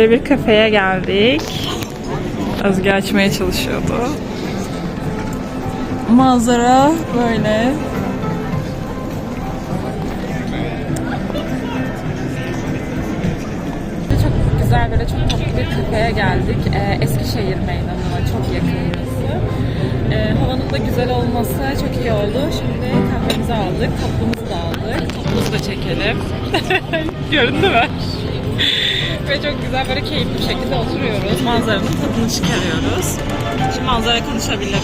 Böyle bir kafeye geldik. Özge açmaya çalışıyordu. Manzara böyle. Çok güzel böyle çok tatlı bir kafeye geldik. Ee, Eskişehir Meydanı'na çok yakın burası. Ee, havanın da güzel olması çok iyi oldu. Şimdi kahvemizi aldık, tatlımızı da aldık. Tatlımızı da çekelim. Göründü mü? Ve çok güzel böyle keyifli bir şekilde oturuyoruz. Manzaranın tadını çıkarıyoruz. Şimdi manzara konuşabilir.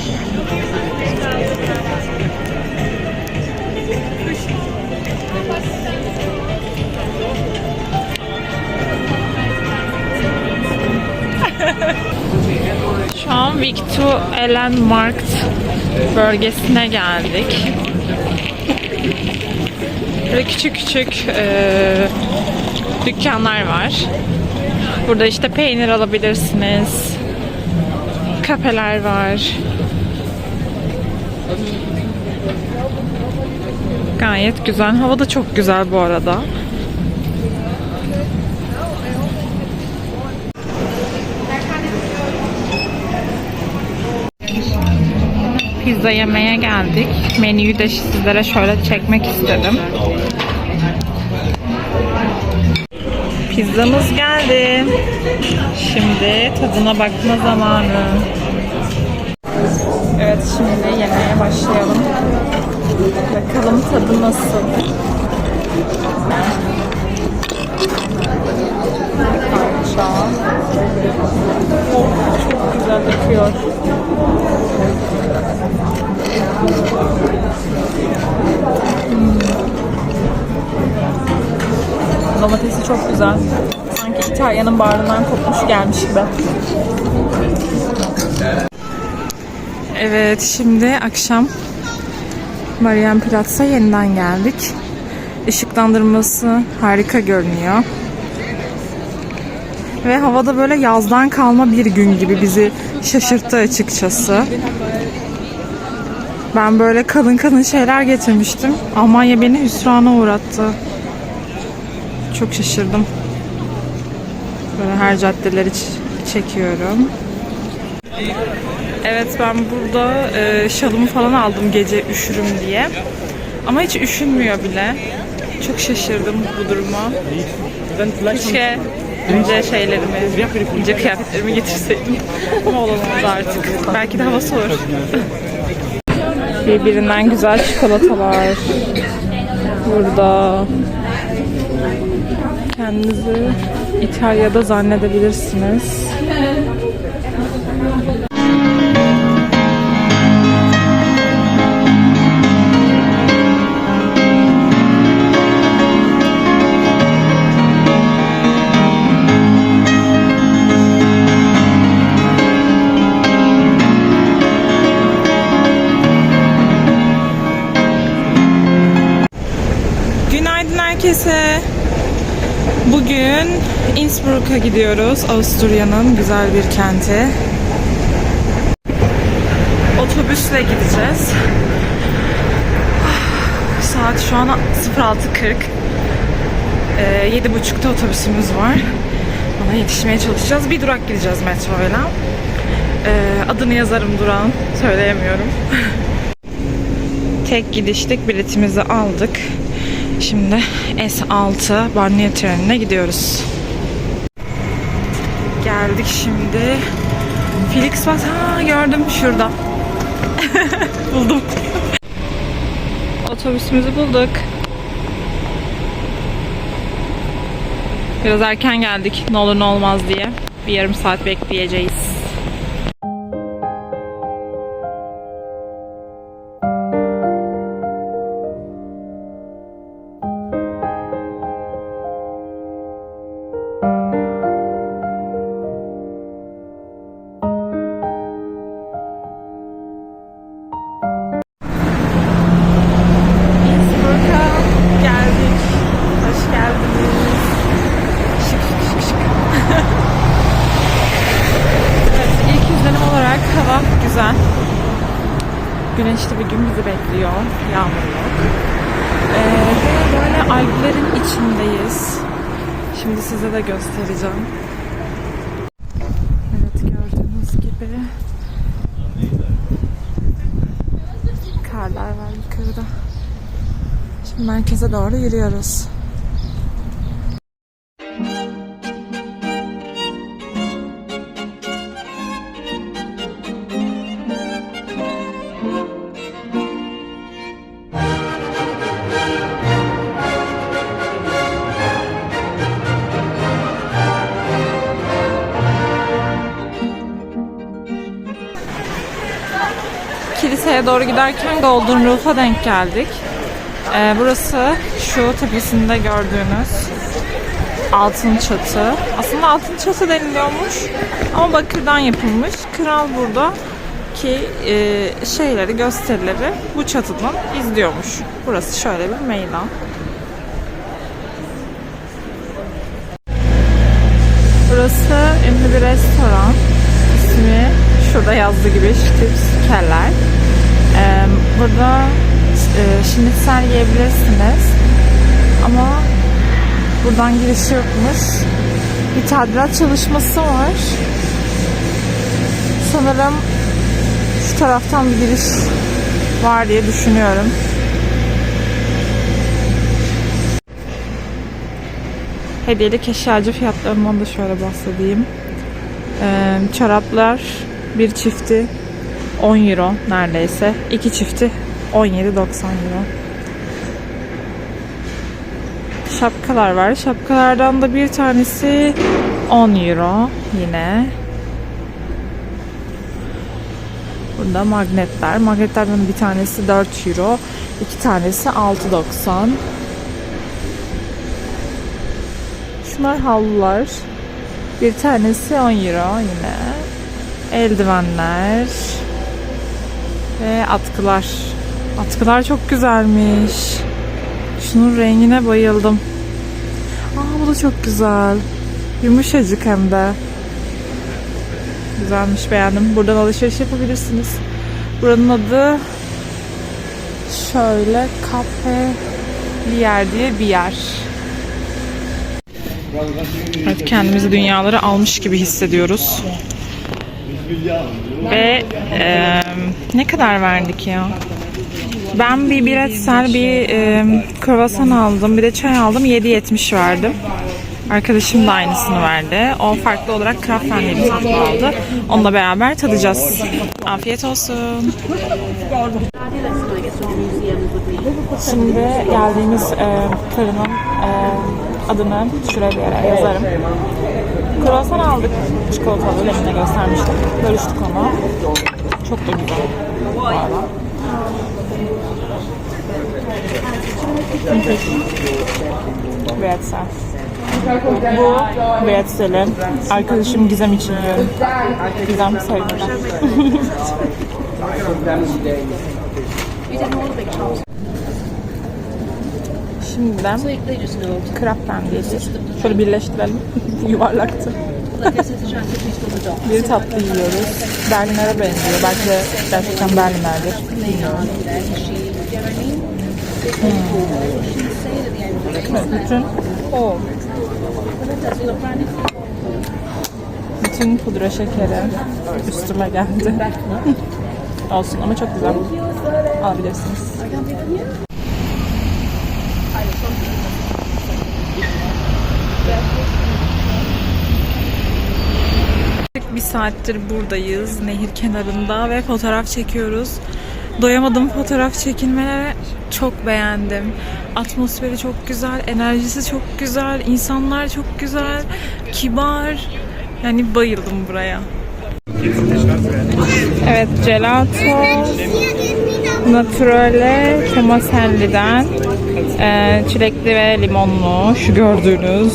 Şu an Victor Ellen Markt bölgesine geldik. Böyle küçük küçük eee, dükkanlar var. Burada işte peynir alabilirsiniz. Kafeler var. Gayet güzel. Hava da çok güzel bu arada. Pizza yemeye geldik. Menüyü de sizlere şöyle çekmek istedim. Pizzamız geldi. Şimdi tadına bakma zamanı. Evet şimdi yemeğe başlayalım. Bakalım tadı nasıl. Parça. Çok güzel akıyor. Domatesi çok güzel. Sanki İtalya'nın bağrından kopmuş gelmiş gibi. Evet, şimdi akşam Marienplatz'a yeniden geldik. Işıklandırması harika görünüyor. Ve havada böyle yazdan kalma bir gün gibi bizi şaşırttı açıkçası. Ben böyle kalın kalın şeyler getirmiştim. Almanya beni hüsrana uğrattı. Çok şaşırdım. Böyle her caddeleri çekiyorum. Evet ben burada e, şalımı falan aldım gece üşürüm diye. Ama hiç üşünmüyor bile. Çok şaşırdım bu duruma. Keşke ince şeylerimi, ince kıyafetlerimi getirseydim. Ama olamadı artık. Belki de hava soğur. Birbirinden güzel çikolatalar. Burada kendinizi İtalya'da zannedebilirsiniz. Innsbruck'a gidiyoruz. Avusturya'nın güzel bir kenti. Otobüsle gideceğiz. Saat şu an 06.40. Ee, 7.30'da otobüsümüz var. Ona yetişmeye çalışacağız. Bir durak gideceğiz metroyla. Ee, adını yazarım durağın. Söyleyemiyorum. Tek gidişlik biletimizi aldık. Şimdi S6 Barnier trenine gidiyoruz. Geldik şimdi. Felix Bas ha gördüm şurada. Buldum. Otobüsümüzü bulduk. Biraz erken geldik. Ne olur ne olmaz diye. Bir yarım saat bekleyeceğiz. Taksim'deyiz. Şimdi size de göstereceğim. Evet gördüğünüz gibi karlar var yukarıda. Şimdi merkeze doğru yürüyoruz. Kiliseye doğru giderken Golden Roof'a denk geldik. Ee, burası şu tepesinde gördüğünüz altın çatı. Aslında altın çatı deniliyormuş ama bakırdan yapılmış. Kral burada ki e, şeyleri, gösterileri bu çatıdan izliyormuş. Burası şöyle bir meydan. Burası ünlü bir restoran. İsmi şurada yazdığı gibi Stips Keller. Burada e, şinitsel yiyebilirsiniz. Ama buradan giriş yokmuş. Bir tadilat çalışması var. Sanırım şu taraftan bir giriş var diye düşünüyorum. Hediyelik eşyacı fiyatlarından da şöyle bahsedeyim. Ee, çoraplar bir çifti 10 euro neredeyse. iki çifti 17.90 euro. Şapkalar var. Şapkalardan da bir tanesi 10 euro yine. Burada magnetler. Magnetlerden bir tanesi 4 euro. iki tanesi 6.90. Şunlar havlular. Bir tanesi 10 euro yine. Eldivenler. Ve atkılar. Atkılar çok güzelmiş. Şunun rengine bayıldım. Aa bu da çok güzel. Yumuşacık hem de. Güzelmiş beğendim. Buradan alışveriş yapabilirsiniz. Buranın adı şöyle Cafe Lier diye bir yer. Evet, kendimizi dünyaları almış gibi hissediyoruz. Ve e, ne kadar verdik ya? Ben bir bireysel bir e, kruvasan aldım. Bir de çay aldım. 7.70 verdim. Arkadaşım da aynısını verdi. O farklı olarak Kraft diye bir tatlı aldı. Onunla beraber tadacağız. Afiyet olsun. Şimdi geldiğimiz e, fırının e, adını şuraya bir yazarım. Kruvasan aldık. Çikolatalı eline göstermiştim. Bölüştük onu. Çok da güzel. Breadsel. Bu Breadsel'i arkadaşım Gizem için yiyorum. Gizem sevmiyor. Şimdiden Kraptan diyeceğiz. Şöyle birleştirelim. Yuvarlaktı. bir tatlı yiyoruz. Berliner'e benziyor. Belki de gerçekten Berliner'dir. Bilmiyorum. Hmm. Bütün o bütün pudra şekeri üstüme geldi. Olsun ama çok güzel. Alabilirsiniz. Bir saattir buradayız nehir kenarında ve fotoğraf çekiyoruz. Doyamadım fotoğraf çekilmelere. Çok beğendim. Atmosferi çok güzel, enerjisi çok güzel, insanlar çok güzel, kibar. Yani bayıldım buraya. Evet, gelato naturale Tomaselli'den e, çilekli ve limonlu şu gördüğünüz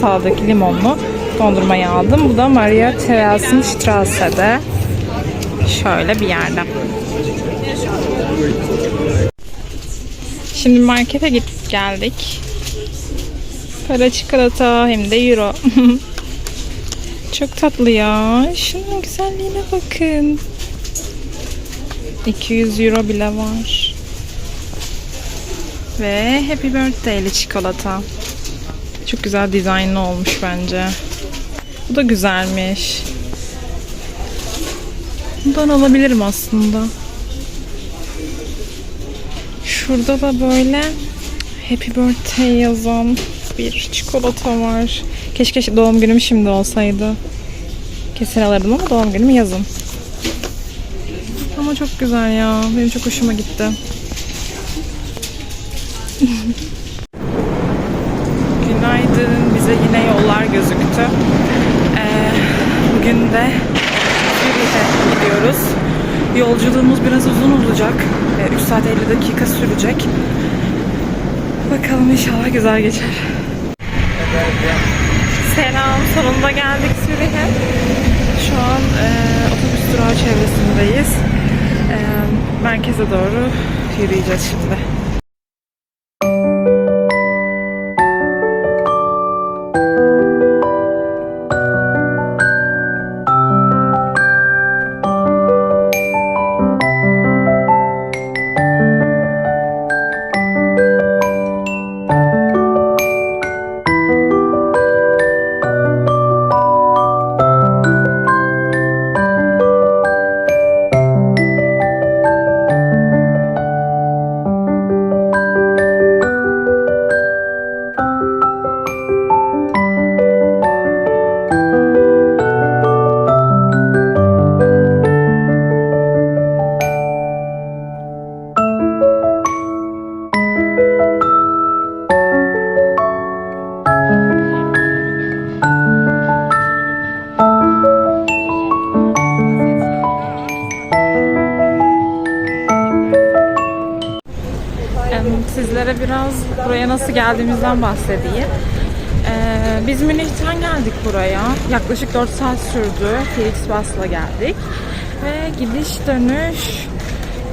sağdaki limonlu dondurmayı aldım. Bu da Maria Teras'ın Strasse'de şöyle bir yerde. Şimdi markete gittik geldik. Para çikolata hem de euro. Çok tatlı ya. Şunun güzelliğine bakın. 200 euro bile var. Ve Happy Birthday'li çikolata. Çok güzel dizaynlı olmuş bence. Bu da güzelmiş. Bundan alabilirim aslında. Şurada da böyle Happy Birthday yazan bir çikolata var. Keşke doğum günüm şimdi olsaydı. Kesin alırdım ama doğum günüm yazın. Ama çok güzel ya. Benim çok hoşuma gitti. Günaydın. Bize yine yollar gözüktü. Ee, bugün de Zürih'e gidiyoruz. Yolculuğumuz biraz uzun olacak. Ee, 3 saat 50 dakika sürecek. Bakalım inşallah güzel geçer. Selam. Sonunda geldik Zürih'e. Şu an e, otobüs durağı çevresindeyiz. E, merkeze doğru yürüyeceğiz şimdi. Nasıl geldiğimizden bahsedeyim. Ee, biz Münih'ten geldik buraya. Yaklaşık 4 saat sürdü. Flixbus'la geldik. Ve gidiş dönüş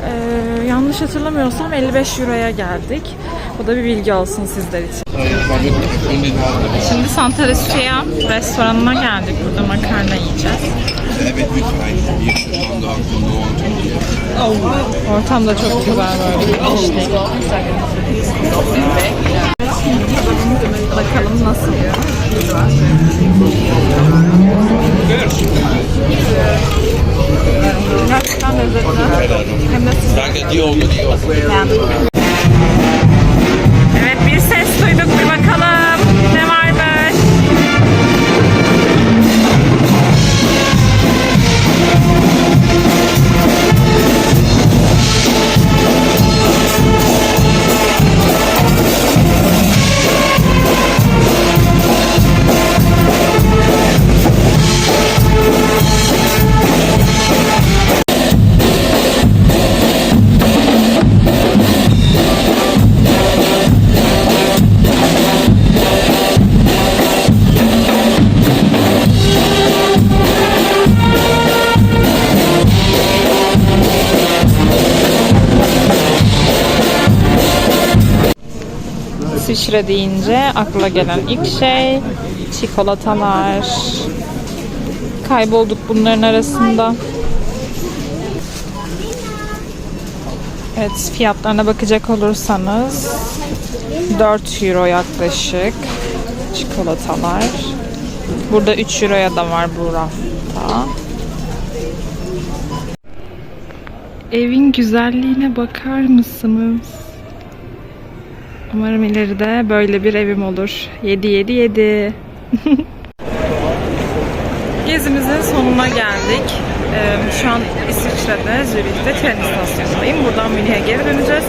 e, yanlış hatırlamıyorsam 55 Euro'ya geldik. Bu da bir bilgi olsun sizler için. Şimdi Santa Lucia restoranına geldik. Burada makarna yiyeceğiz. Ortam da çok güzel böyle güneşli. Bakalım nasıl ya. Gerçekten lezzetli. Hem de Danke, dir oldu, oldu. İsviçre deyince akla gelen ilk şey çikolatalar. Kaybolduk bunların arasında. Evet fiyatlarına bakacak olursanız 4 euro yaklaşık çikolatalar. Burada 3 euroya da var bu rafta. Evin güzelliğine bakar mısınız? Umarım ileride böyle bir evim olur. 7 7 7. Gezimizin sonuna geldik. Ee, şu an İsviçre'de, Zürih'te tren istasyonundayım. Buradan Münih'e geri döneceğiz.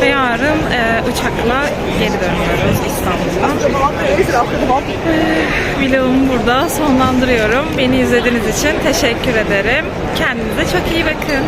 Ve yarın e, uçakla geri dönüyoruz İstanbul'dan. Ee, Vlogumu burada sonlandırıyorum. Beni izlediğiniz için teşekkür ederim. Kendinize çok iyi bakın.